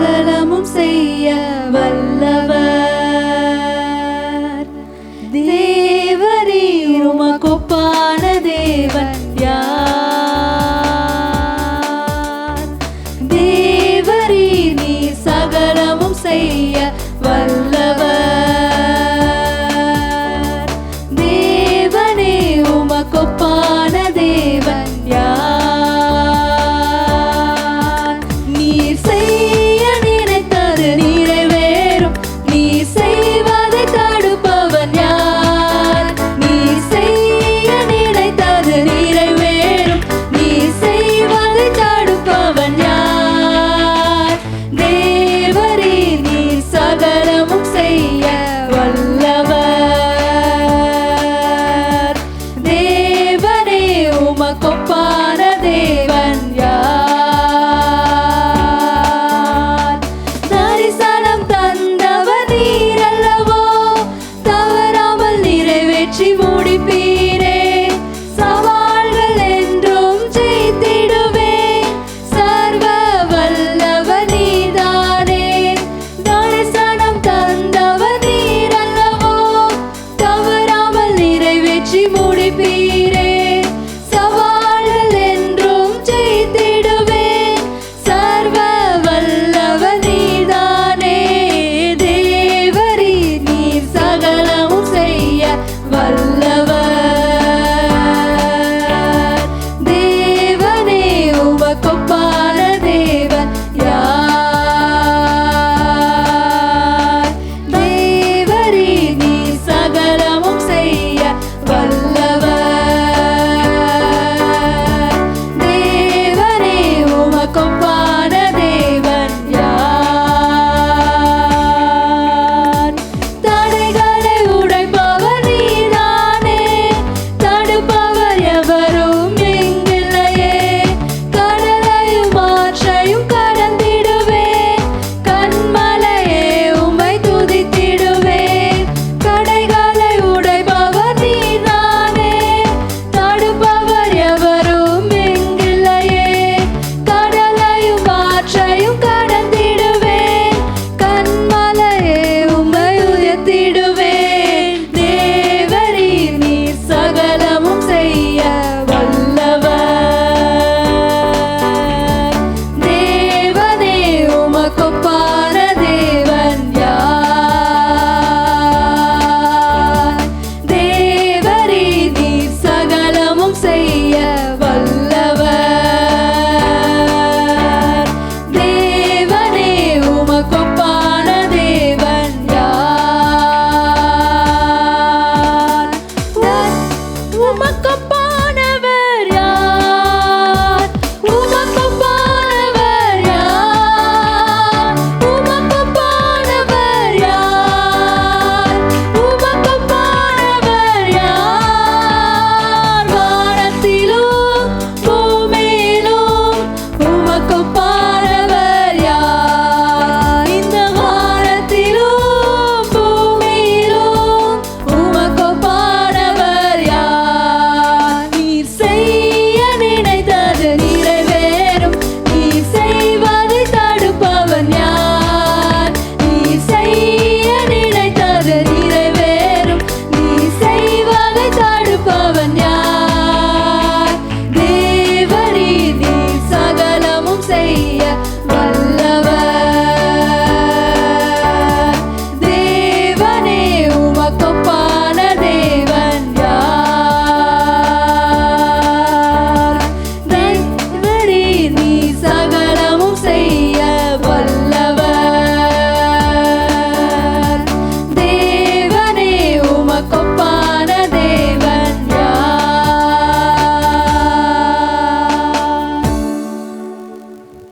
சகலமும் செய்ய வல்லவர். தேவரே உமக்கொப்பான தேவன் யார்? தேவரே நீ சகலமும் செய்ய வல்லவர். தேவனே உமக்கொப்பான தேவன் யார்?